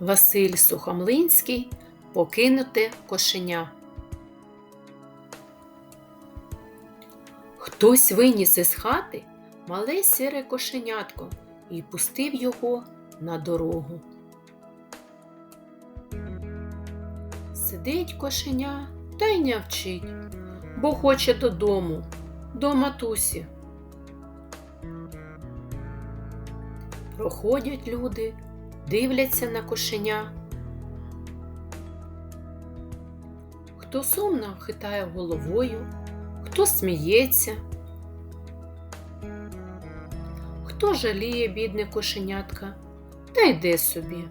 Василь Сухомлинський Покинуте кошеня. Хтось виніс із хати мале сіре кошенятко і пустив його на дорогу. Сидить кошеня та й нявчить, бо хоче додому, до матусі. Проходять люди, дивляться на кошеня. Хто сумно хитає головою, хто сміється, хто жаліє бідне кошенятка та йде собі.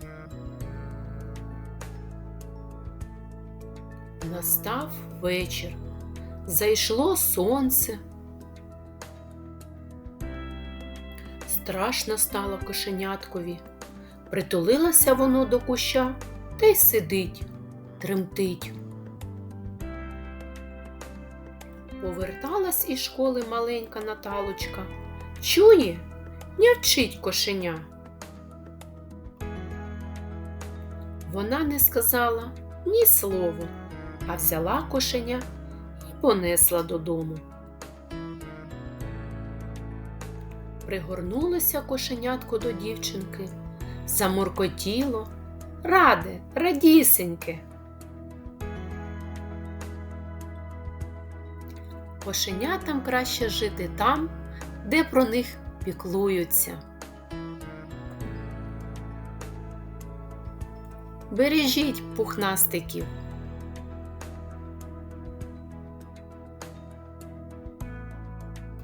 Настав вечір, зайшло сонце. Страшно стало кошеняткові. Притулилося воно до куща та й сидить, тремтить. Поверталась із школи маленька Наталочка. Чує, нявчить кошеня. Вона не сказала ні слова, а взяла кошеня і понесла додому. Пригорнулося кошенятко до дівчинки, заморкотіло, раде, радісеньке. Кошенятам краще жити там, де про них піклуються. Бережіть пухнастиків,